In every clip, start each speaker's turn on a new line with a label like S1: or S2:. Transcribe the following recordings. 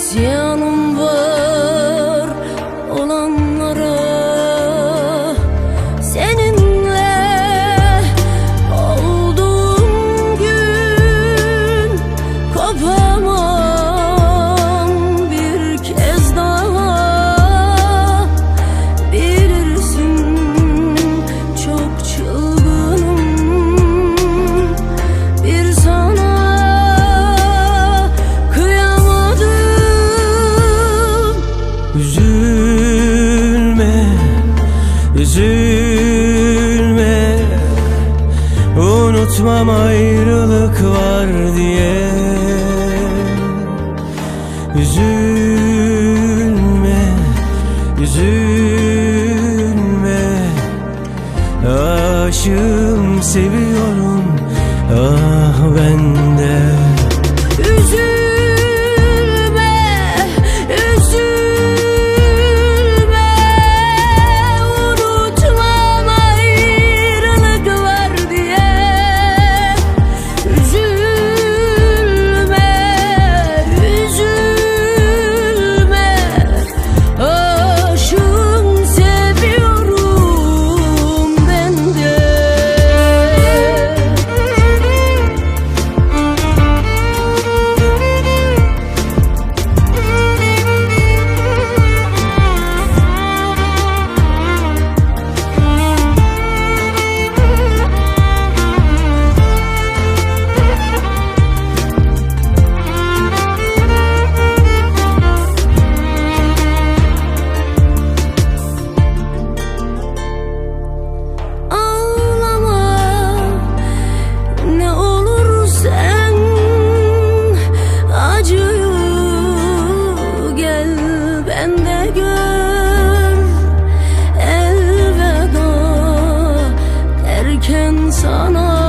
S1: 行 Unutmam ayrılık var diye. Üzülme, üzülme. Aşığım seviyorum. yarın sana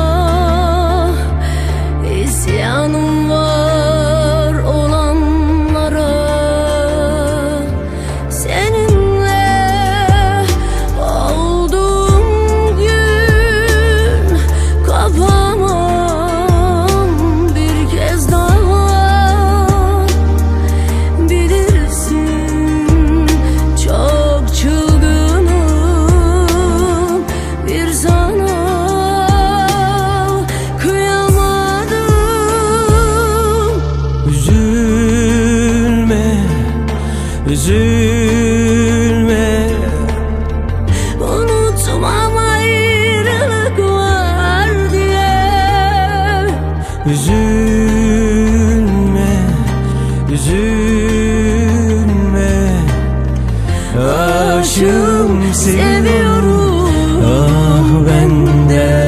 S2: üzülme. Unutmam ayrılık var diye. Üzülme, üzülme. Aşığım seviyorum.
S1: Ah benden